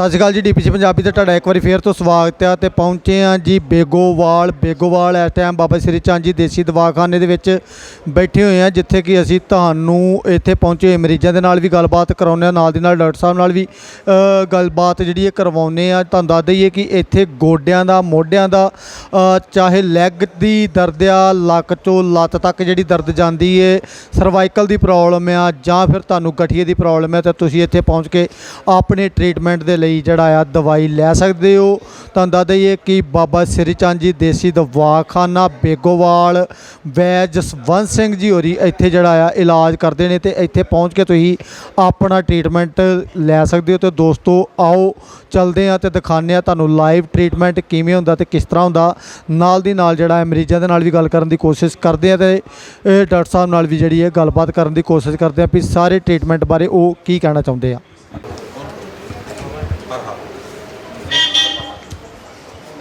ਸਤਿ ਸ਼੍ਰੀ ਅਕਾਲ ਜੀ ਡੀਪੀਸੀ ਪੰਜਾਬੀ ਤੇ ਤੁਹਾਡਾ ਇੱਕ ਵਾਰੀ ਫੇਰ ਤੋਂ ਸਵਾਗਤ ਹੈ ਤੇ ਪਹੁੰਚੇ ਆ ਜੀ ਬੇਗੋਵਾਲ ਬੇਗੋਵਾਲ ਇਸ ਟਾਈਮ ਬਾਬਾ ਸ੍ਰੀ ਚੰਦ ਜੀ ਦੇਸੀ ਦਵਾਖਾਨੇ ਦੇ ਵਿੱਚ ਬੈਠੇ ਹੋਏ ਆ ਜਿੱਥੇ ਕਿ ਅਸੀਂ ਤੁਹਾਨੂੰ ਇੱਥੇ ਪਹੁੰਚੇ ਹੋਏ ਮਰੀਜ਼ਾਂ ਦੇ ਨਾਲ ਵੀ ਗੱਲਬਾਤ ਕਰਾਉਂਦੇ ਆ ਨਾਲ ਦੀ ਨਾਲ ਡਾਕਟਰ ਸਾਹਿਬ ਨਾਲ ਵੀ ਗੱਲਬਾਤ ਜਿਹੜੀ ਹੈ ਕਰਵਾਉਂਦੇ ਆ ਤੁਹਾਨੂੰ ਦੱਸ ਦਈਏ ਕਿ ਇੱਥੇ ਗੋਡਿਆਂ ਦਾ, ਮੋਢਿਆਂ ਦਾ ਚਾਹੇ ਲੈਗ ਦੀ ਦਰਦ ਆ, ਲੱਕ ਤੋਂ ਲੱਤ ਤੱਕ ਜਿਹੜੀ ਦਰਦ ਜਾਂਦੀ ਏ ਸਰਵਾਈਕਲ ਦੀ ਪ੍ਰੋਬਲਮ ਆ ਜਾਂ ਫਿਰ ਤੁਹਾਨੂੰ ਗਠੀਏ ਦੀ ਪ੍ਰੋਬਲਮ ਆ, ਤਾਂ ਤੁਸੀਂ ਇੱਥੇ ਪਹੁੰਚ ਕੇ ਆਪਣੇ ਟ੍ਰੀਟਮੈਂਟ ਦੇ ਲਈ ਜਿਹੜਾ ਆ ਦਵਾਈ ਲੈ ਸਕਦੇ ਹੋ। ਤੁਹਾਨੂੰ ਦੱਸ ਦਈਏ ਕਿ ਬਾਬਾ ਸ੍ਰੀ ਚੰਦ ਜੀ ਦੇਸੀ ਦਵਾਖਾਨਾ ਬੇਗੋਵਾਲ ਵੈ ਜਸਵੰਤ ਸਿੰਘ ਜੀ ਹੋਰੀ ਇੱਥੇ ਜਿਹੜਾ ਆ ਇਲਾਜ ਕਰਦੇ ਨੇ ਤੇ ਇੱਥੇ ਪਹੁੰਚ ਕੇ ਤੁਸੀਂ ਆਪਣਾ ਟ੍ਰੀਟਮੈਂਟ ਲੈ ਸਕਦੇ ਹੋ ਤੇ ਦੋਸਤੋ ਆਓ, ਚਲਦੇ ਆ ਤੇ ਦਿਖਾਉਂਦੇ ਆ ਤੁਹਾਨੂੰ ਲਾਈਵ ਟ੍ਰੀਟਮੈਂਟ ਕਿਵੇਂ ਹੁੰਦਾ ਤੇ ਕਿਸ ਤਰ੍ਹਾਂ ਹੁੰਦਾ। ਨਾਲ ਦੀ ਨਾਲ ਜਿਹੜਾ ਹੈ ਮਰੀਜ਼ਾਂ ਦੇ ਨਾਲ ਵੀ ਗੱਲ ਕਰਨ ਦੀ ਕੋਸ਼ਿਸ਼ ਕਰਦੇ ਆ ਤੇ ਇਹ ਡਾਕਟਰ ਸਾਹਿਬ ਨਾਲ ਵੀ ਜਿਹੜੀ ਹੈ ਗੱਲਬਾਤ ਕਰਨ ਦੀ ਕੋਸ਼ਿਸ਼ ਕਰਦੇ ਆ ਵੀ ਸਾਰੇ ਟ੍ਰੀਟਮੈਂਟ ਬਾਰੇ ਉਹ ਕੀ ਕਹਿਣਾ ਚਾਹੁੰਦੇ ਆ।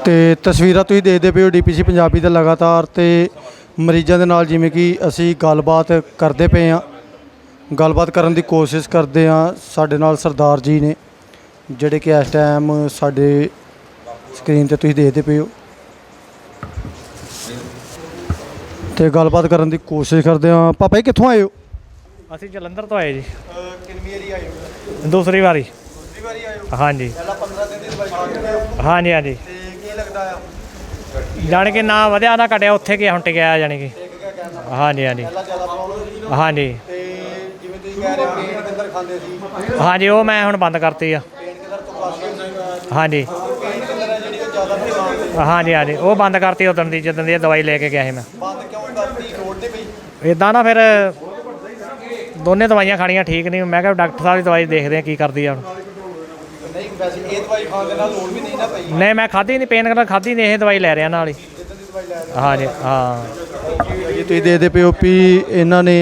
ਤੇ ਤਸਵੀਰਾਂ ਤੁਸੀਂ ਦੇਖਦੇ ਪਏ ਹੋ ਡੀਪੀਸੀ ਪੰਜਾਬੀ ਤੇ ਲਗਾਤਾਰ ਤੇ ਮਰੀਜ਼ਾਂ ਦੇ ਨਾਲ ਜਿਵੇਂ ਕਿ ਅਸੀਂ ਗੱਲਬਾਤ ਕਰਦੇ ਪਏ ਆ ਗੱਲਬਾਤ ਕਰਨ ਦੀ ਕੋਸ਼ਿਸ਼ ਕਰਦੇ ਆ ਸਾਡੇ ਨਾਲ ਸਰਦਾਰ ਜੀ ਨੇ ਜਿਹੜੇ ਕਿ ਇਸ ਟਾਈਮ ਸਾਡੇ ਸਕਰੀਨ ਤੇ ਤੁਸੀਂ ਦੇਖਦੇ ਪਏ ਹੋ। ਤੇ ਗੱਲਬਾਤ ਕਰਨ ਦੀ ਕੋਸ਼ਿਸ਼ ਕਰਦੇ ਆ ਪਾਪਾ ਜੀ ਕਿੱਥੋਂ ਆਏ ਹੋ? ਅਸੀਂ ਜਲੰਧਰ ਤੋਂ ਆਏ ਜੀ। ਕਿੰਨੀ ਵਾਰੀ ਆਏ ਹੋ? ਦੂਸਰੀ ਵਾਰੀ। ਵਾਰੀ ਆਏ ਹੋ? ਹਾਂਜੀ। ਪਹਿਲਾਂ 15 ਦਿਨ ਦੀ ਦਵਾਈ ਖਾ ਕੇ ਆਏ ਹੋ ਹਾਂਜੀ ਹਾਂਜੀ। ਤੇ ਕੀ ਲੱਗਦਾ ਆ? ਜਾਣੀ ਕਿ ਨਾ ਵਧਿਆ ਨਾ ਘਟਿਆ ਉੱਥੇ ਗਿਆ ਹੁਣ ਟਿਕਿਆ ਜਾਣੀ ਕਿ। ਇੱਕ ਕਿਆ ਕਹਿਣਾ ਹਾਂਜੀ ਹਾਂਜੀ। ਪਹਿਲਾਂ ਜ਼ਿਆਦਾ ਪ੍ਰੋਬਲਮ ਸੀ ਹਾਂਜੀ। ਤੇ ਜਿਵੇਂ ਤੁਸੀਂ ਕਹਿ ਰਹੇ ਹੋ ਪੇਨ ਕਿੱਧਰ ਖਾਂਦੇ ਸੀ? ਹਾਂਜੀ ਉਹ ਮੈਂ ਹੁਣ ਬੰਦ ਕਰਤੀ ਆ। ਪੇਨ ਕਿੱਧਰ ਤੋਂ ਪਾਸ ਹਾਂਜੀ। ਪੇਨ ਕਿੱਧਰ ਹੈ ਜਿਹੜੀ ਉਹ ਜ਼ਿਆਦਾ ਪਰੇਸ਼ਾਨ ਸੀ? ਹਾਂਜੀ ਹਾਂਜੀ। ਉਹ ਬੰਦ ਕਰਤੀ ਉਦੋਂ ਦੀ ਜਦੋਂ ਦੀ ਇਹ ਦਵਾਈ ਲੈ ਕੇ ਗਿਆ ਸੀ ਮੈਂ। ਬੰਦ ਕਿਉਂ ਕਰਤੀ? ਲੋੜ ਨਹੀਂ ਪਈ। ਇਦਾਂ ਨਾ ਫਿਰ ਦੋਨੇ ਦਵਾਈਆਂ ਖਾਣੀਆਂ ਠੀਕ ਨਹੀਂ। ਮੈਂ ਕਿਹਾ ਡਾਕਟਰ ਸਾਹਿਬ ਦੀ ਦਵਾਈ ਦੇਖਦੇ ਆ ਕੀ ਕਰਦੀ ਆ ਹੁਣ। ਵੈਸੇ ਇਹ ਦਵਾਈ ਖਾਣ ਦੇ ਨਾਲ ਲੋੜ ਵੀ ਨਹੀਂ ਨਾ ਪਈ। ਨਹੀਂ ਮੈਂ ਖਾਧੀ ਨਹੀਂ ਪੇਨ ਕਿਲਰ ਖਾਧੀ ਨਹੀਂ ਇਹ ਦਵਾਈ ਲੈ ਰਿਹਾ ਨਾਲ ਹੀ। ਲੈ ਹਾਂਜੀ ਹਾਂ। ਜੀ ਤੁਸੀਂ ਦੇਖਦੇ ਪਏ ਹੋ ਵੀ ਇਹਨਾਂ ਨੇ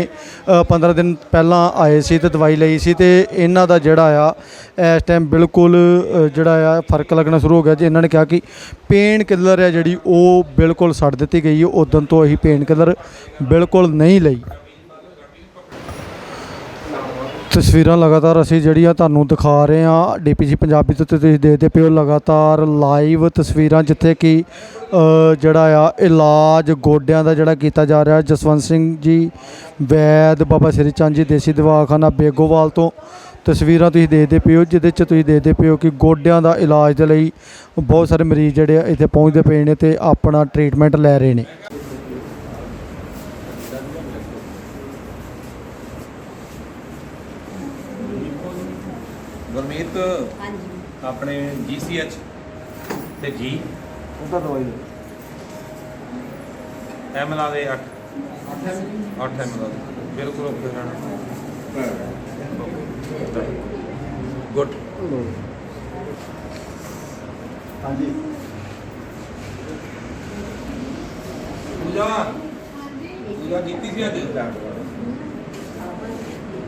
ਅ, 15 ਦਿਨ ਪਹਿਲਾਂ ਆਏ ਸੀ ਤੇ ਦਵਾਈ ਲਈ ਸੀ ਤੇ ਇਹਨਾਂ ਦਾ ਜਿਹੜਾ ਆ ਇਸ ਟਾਈਮ ਬਿਲਕੁਲ ਜਿਹੜਾ ਆ ਫ਼ਰਕ ਲੱਗਣਾ ਸ਼ੁਰੂ ਹੋ ਗਿਆ। ਜੀ ਇਹਨਾਂ ਨੇ ਕਿਹਾ ਕਿ ਪੇਨ ਕਿਲਰ ਹੈ ਜਿਹੜੀ ਉਹ ਬਿਲਕੁਲ ਛੱਡ ਦਿੱਤੀ ਗਈ ਹੈ ਉਦੋਂ ਤੋਂ ਅਸੀਂ ਪੇਨ ਕਿਲਰ ਬਿਲਕੁਲ ਨਹੀਂ ਲਈ। ਤਸਵੀਰਾਂ ਲਗਾਤਾਰ ਅਸੀਂ ਜਿਹੜੀਆਂ ਤੁਹਾਨੂੰ ਦਿਖਾ ਰਹੇ ਹਾਂ, ਡੀਪੀਜੀ ਪੰਜਾਬੀ ਤੋਂ ਤੁਸੀਂ ਦੇਖਦੇ ਪਏ ਹੋ, ਲਗਾਤਾਰ ਲਾਈਵ ਤਸਵੀਰਾਂ ਜਿੱਥੇ ਕਿ ਜਿਹੜਾ ਆ, ਇਲਾਜ ਗੋਡਿਆਂ ਦਾ ਜਿਹੜਾ ਕੀਤਾ ਜਾ ਰਿਹਾ। ਜਸਵੰਤ ਸਿੰਘ ਜੀ, ਵੈਦ ਬਾਬਾ ਸ੍ਰੀ ਚੰਦ ਜੀ, ਦੇਸੀ ਦਵਾਖਾਨਾ, ਬੇਗੋਵਾਲ ਤੋਂ ਤਸਵੀਰਾਂ ਤੁਸੀਂ ਦੇਖਦੇ ਪਏ ਹੋ, ਜਿਹਦੇ 'ਚ ਤੁਸੀਂ ਦੇਖਦੇ ਪਏ ਹੋ ਕਿ ਗੋਡਿਆਂ ਦਾ ਇਲਾਜ ਦੇ ਲਈ ਬਹੁਤ ਸਾਰੇ ਮਰੀਜ਼ ਜਿਹੜੇ ਆ ਇੱਥੇ ਪਹੁੰਚਦੇ ਪਏ ਨੇ ਤੇ ਆਪਣਾ ਟ੍ਰੀਟਮੈਂਟ ਲੈ ਰਹੇ ਨੇ। ਆਪਣੇ GCH ਤੇ ਜੀ ਉਹਦਾ ਦਵਾਈ ਐਮ ਲਾ ਦੇ 8 8 ਐਮ ਲਾ ਦੇ। ਬਿਲਕੁਲ ਓਕੇ ਰਹਿਣਾ ਗੁੱਡ। ਹਾਂਜੀ। ਪੂਜਾ। ਪੂਜਾ ਕੀਤੀ ਸੀ ਅੱਜ?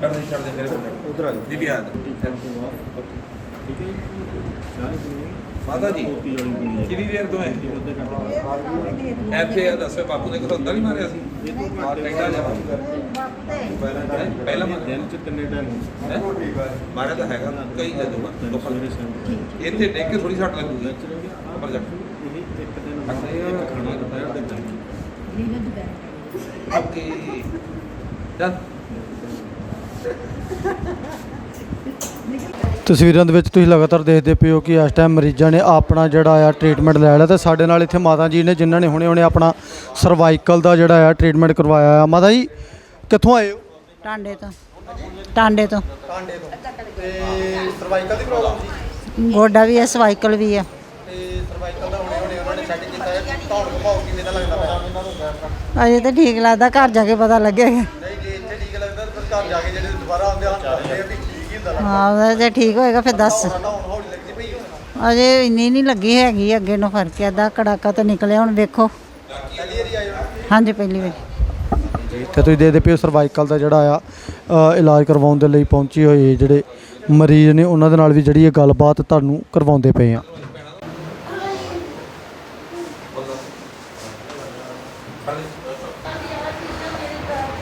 ਕਰ ਦੇ ਛੱਡ ਦੇ ਮੇਰੇ ਕੋਲ ਉਧਰ ਆ ਦੀ ਵੀ ਆ ਮਾਤਾ ਜੀ ਕਿੰਨੀ ਦੇਰ ਤੋਂ ਹੈ? ਇੱਥੇ ਆ ਦੱਸੋ ਬਾਪੂ ਨੇ ਘਰੋਂ ਨਹੀਂ ਮਾਰਿਆ ਸੀ? ਪਹਿਲਾਂ ਜਾ ਪਹਿਲਾਂ ਮਾਰਿਆ ਦਿਨ ਚ ਤਿੰਨੇ ਟਾਈਮ ਹੈਂ? ਮਾਰਿਆ ਤਾਂ ਹੈਗਾ ਕਈ ਲੈ ਦੂੰਗਾ ਲੋਕਾਂ ਸਵੇਰੇ ਸ਼ਾਮ ਇੱਥੇ ਡੇਕ ਕੇ ਥੋੜੀ ਸੱਟ ਲੱਗੂਗੀ। ਉੱਪਰ ਜਾ ਇਹ ਇੱਕ ਦਿਨ ਬਾਅਦ ਇੱਕ ਖਾਣਾ ਦੁਪਹਿਰ ਦੇ। Time okay. ਚੱਲ ਤਸਵੀਰਾਂ ਦੇ ਵਿੱਚ ਤੁਸੀਂ ਲਗਾਤਾਰ ਦੇਖਦੇ ਪਏ ਹੋ ਕਿ ਇਸ ਟਾਈਮ ਮਰੀਜ਼ਾਂ ਨੇ ਆਪਣਾ ਜਿਹੜਾ ਆ ਟ੍ਰੀਟਮੈਂਟ ਲੈ ਲਿਆ ਤੇ ਸਾਡੇ ਨਾਲ ਇੱਥੇ ਮਾਤਾ ਜੀ ਨੇ ਜਿਨ੍ਹਾਂ ਨੇ ਹੁਣੇ ਹੁਣੇ ਆਪਣਾ ਸਰਵਾਈਕਲ ਦਾ ਜਿਹੜਾ ਆ ਟ੍ਰੀਟਮੈਂਟ ਕਰਵਾਇਆ ਆ। ਮਾਤਾ ਜੀ ਕਿੱਥੋਂ ਆਏ ਹੋ? ਟਾਂਡੇ ਤੋਂ। ਟਾਂਡੇ ਤੋਂ। ਕਾਂਡੇ ਤੋਂ। ਤੇ ਸਰਵਾਈਕਲ ਦੀ ਪ੍ਰੋਬਲਮ ਸੀ? ਗੋਡਾ ਵੀ ਹੈ ਸਵਾਈਕਲ ਵੀ ਹੈ ਤੇ ਸਰਵਾਈਕਲ ਦਾ ਹੁਣੇ ਹੁਣੇ ਉਹਨਾਂ ਨੇ ਸੈੱਟ ਕੀਤਾ ਹੈ ਤੁਹਾਨੂੰ ਘਮਾਓ ਕਿਵੇਂ ਦਾ ਲੱਗਦਾ ਪਿਆ ਅਜੇ ਤਾਂ ਠੀਕ ਲੱਗਦਾ ਘਰ ਜਾ ਕੇ ਪਤਾ ਲੱਗੇਗਾ ਨਹੀਂ ਜੇ ਇੱਥੇ ਠੀਕ ਲੱਗਦਾ ਫਿਰ ਘਰ ਜਾ ਕੇ ਜਿਹੜੇ ਦੁਬਾਰਾ ਆਉਂਦੇ ਆ ਹੀ ਹੁੰਦਾ ਜੇ ਠੀਕ ਹੋਏਗਾ ਫਿਰ ਦੱਸ। ਅਜੇ ਇੰਨੀ ਨਹੀਂ ਲੱਗੀ ਹੈਗੀ ਅੱਗੇ ਨੂੰ ਫ਼ਰਕ ਹੈ ਦਾ ਕੜਾਕਾ ਤਾਂ ਨਿਕਲਿਆ ਹੁਣ ਵੇਖੋ। ਹਾਂਜੀ ਪਹਿਲੀ ਵਾਰੀ। ਤੇ ਤੁਸੀਂ ਦੇਖਦੇ ਪਏ ਸਰਵਾਈਕਲ ਦਾ ਜਿਹੜਾ ਆ ਅ, ਇਲਾਜ ਕਰਵਾਉਣ ਦੇ ਲਈ ਪਹੁੰਚੇ ਹੋਏ ਜਿਹੜੇ ਮਰੀਜ਼ ਨੇ ਉਹਨਾਂ ਦੇ ਨਾਲ ਵੀ ਜਿਹੜੀ ਇਹ ਗੱਲਬਾਤ ਤੁਹਾਨੂੰ ਕਰਵਾਉਂਦੇ ਪਏ ਆ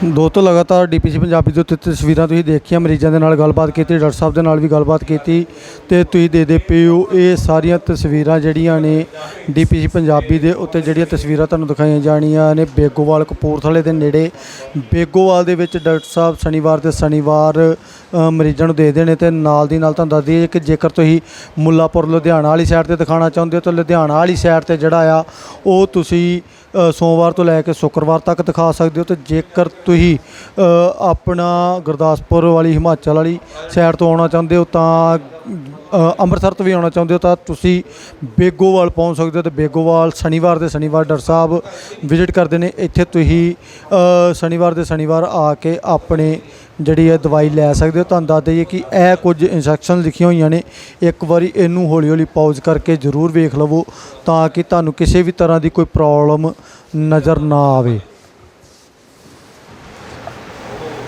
ਦੋਸਤੋ, ਲਗਾਤਾਰ ਡੀਪੀਸੀ ਪੰਜਾਬੀ ਦੇ ਉੱਤੇ ਤਸਵੀਰਾਂ ਤੁਸੀਂ ਦੇਖੀਆਂ, ਮਰੀਜ਼ਾਂ ਦੇ ਨਾਲ ਗੱਲਬਾਤ ਕੀਤੀ, ਡਾਕਟਰ ਸਾਹਿਬ ਦੇ ਨਾਲ ਵੀ ਗੱਲਬਾਤ ਕੀਤੀ ਤੇ ਤੁਸੀਂ ਦੇ ਦੇ ਪਏ ਹੋ, ਇਹ ਸਾਰੀਆਂ ਤਸਵੀਰਾਂ ਜਿਹੜੀਆਂ ਨੇ ਡੀਪੀਸੀ ਪੰਜਾਬੀ ਦੇ ਉੱਤੇ ਜਿਹੜੀਆਂ ਤਸਵੀਰਾਂ ਤੁਹਾਨੂੰ ਦਿਖਾਈਆਂ ਜਾਣੀਆਂ ਨੇ, ਬੇਗੋਵਾਲ ਕਪੂਰਥਲੇ ਦੇ ਨੇੜੇ। ਬੇਗੋਵਾਲ ਦੇ ਵਿੱਚ ਡਾਕਟਰ ਸਾਹਿਬ ਸ਼ਨੀਵਾਰ ਤੇ ਸ਼ਨੀਵਾਰ ਮਰੀਜ਼ਾਂ ਨੂੰ ਦੇ ਦੇਣੇ ਤੇ ਨਾਲ ਦੀ ਨਾਲ ਤੁਹਾਨੂੰ ਦੱਸ ਦਈਏ ਕਿ ਜੇਕਰ ਤੁਸੀਂ ਮੁੱਲਾਪੁਰ ਲੁਧਿਆਣਾ ਵਾਲੀ ਸਾਈਡ ਤੇ ਦਿਖਾਉਣਾ ਚਾਹੁੰਦੇ ਹੋ, ਤਾਂ ਲੁਧਿਆਣਾ ਵਾਲੀ ਸਾਈਡ ਤੇ ਜਿਹੜਾ ਆ, ਉਹ ਤੁਸੀਂ ਸੋਮਵਾਰ ਤੋਂ ਲੈ ਕੇ ਸ਼ੁੱਕਰਵਾਰ ਤੱਕ ਦਿਖਾ ਸਕਦੇ ਹੋ ਤੇ ਜੇਕਰ ਤੁਸੀਂ ਆਪਣਾ ਗੁਰਦਾਸਪੁਰ ਵਾਲੀ, ਹਿਮਾਚਲ ਵਾਲੀ ਸਾਈਡ ਤੋਂ ਆਉਣਾ ਚਾਹੁੰਦੇ ਹੋ ਤਾਂ ਅੰਮ੍ਰਿਤਸਰ ਤੋਂ ਵੀ ਆਉਣਾ ਚਾਹੁੰਦੇ ਹੋ ਤਾਂ ਤੁਸੀਂ ਬੇਗੋਵਾਲ ਪਹੁੰਚ ਸਕਦੇ ਹੋ ਤੇ ਬੇਗੋਵਾਲ ਸ਼ਨੀਵਾਰ ਦੇ ਸ਼ਨੀਵਾਰ ਡਾਕਟਰ ਸਾਹਿਬ ਵਿਜ਼ਿਟ ਕਰਦੇ ਨੇ। ਇੱਥੇ ਤੁਸੀਂ ਸ਼ਨੀਵਾਰ ਦੇ ਸ਼ਨੀਵਾਰ ਆ ਕੇ ਆਪਣੇ ਜਿਹੜੀ ਹੈ ਦਵਾਈ ਲੈ ਸਕਦੇ ਹੋ, ਤੁਹਾਨੂੰ ਦੱਸ ਦਈਏ ਕਿ ਇਹ ਕੁਝ ਇਨਸਟਰਕਸ਼ਨ ਲਿਖੀਆਂ ਹੋਈਆਂ ਨੇ। ਇੱਕ ਵਾਰੀ ਇਹਨੂੰ ਹੌਲੀ ਹੌਲੀ ਪਾਜ਼ ਕਰਕੇ ਜ਼ਰੂਰ ਵੇਖ ਲਵੋ ਤਾਂ ਕਿ ਤੁਹਾਨੂੰ ਕਿਸੇ ਵੀ ਤਰ੍ਹਾਂ ਦੀ ਕੋਈ ਪ੍ਰੋਬਲਮ ਨਜ਼ਰ ਨਾ ਆਵੇ।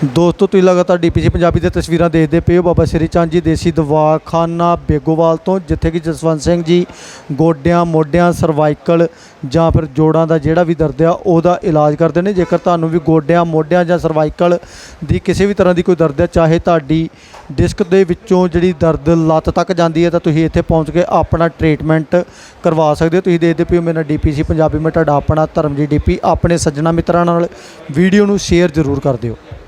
ਦੋਸਤੋ, ਤੁਸੀਂ ਲਗਾਤਾਰ ਡੀਪੀਸੀ ਪੰਜਾਬੀ ਦੇ ਤਸਵੀਰਾਂ ਦੇਖਦੇ ਪਏ ਹੋ। ਬਾਬਾ ਸ੍ਰੀ ਚੰਦ ਜੀ, ਦੇਸੀ ਦਵਾਖਾਨਾ ਬੇਗੋਵਾਲ ਤੋਂ, ਜਿੱਥੇ ਕਿ ਜਸਵੰਤ ਸਿੰਘ ਜੀ, ਗੋਡਿਆਂ, ਮੋਢਿਆਂ, ਸਰਵਾਈਕਲ ਜਾਂ ਫਿਰ ਜੋੜਾਂ ਦਾ ਜਿਹੜਾ ਵੀ ਦਰਦ ਆ, ਉਹਦਾ ਇਲਾਜ ਕਰਦੇ ਨੇ। ਜੇਕਰ ਤੁਹਾਨੂੰ ਵੀ ਗੋਡਿਆਂ, ਮੋਢਿਆਂ ਜਾਂ ਸਰਵਾਈਕਲ ਦੀ ਕਿਸੇ ਵੀ ਤਰ੍ਹਾਂ ਦੀ ਕੋਈ ਦਰਦ ਹੈ ਚਾਹੇ ਤੁਹਾਡੀ ਡਿਸਕ ਦੇ ਵਿੱਚੋਂ ਜਿਹੜੀ ਦਰਦ ਲੱਤ ਤੱਕ ਜਾਂਦੀ ਹੈ ਤਾਂ ਤੁਸੀਂ ਇੱਥੇ ਪਹੁੰਚ ਕੇ ਆਪਣਾ ਟ੍ਰੀਟਮੈਂਟ ਕਰਵਾ ਸਕਦੇ ਹੋ। ਤੁਸੀਂ ਦੇਖਦੇ ਪਏ ਹੋ, ਮੇਰਾ ਡੀਪੀਸੀ ਪੰਜਾਬੀ ਮੈਂ ਤੁਹਾਡਾ ਆਪਣਾ ਧਰਮਜੀਤ ਡੀਪੀ। ਆਪਣੇ ਸੱਜਣਾ ਮਿੱਤਰਾਂ ਨਾਲ ਵੀਡੀਓ ਨੂੰ ਸ਼ੇਅਰ ਜ਼ਰੂਰ ਕਰ ਦਿਓ।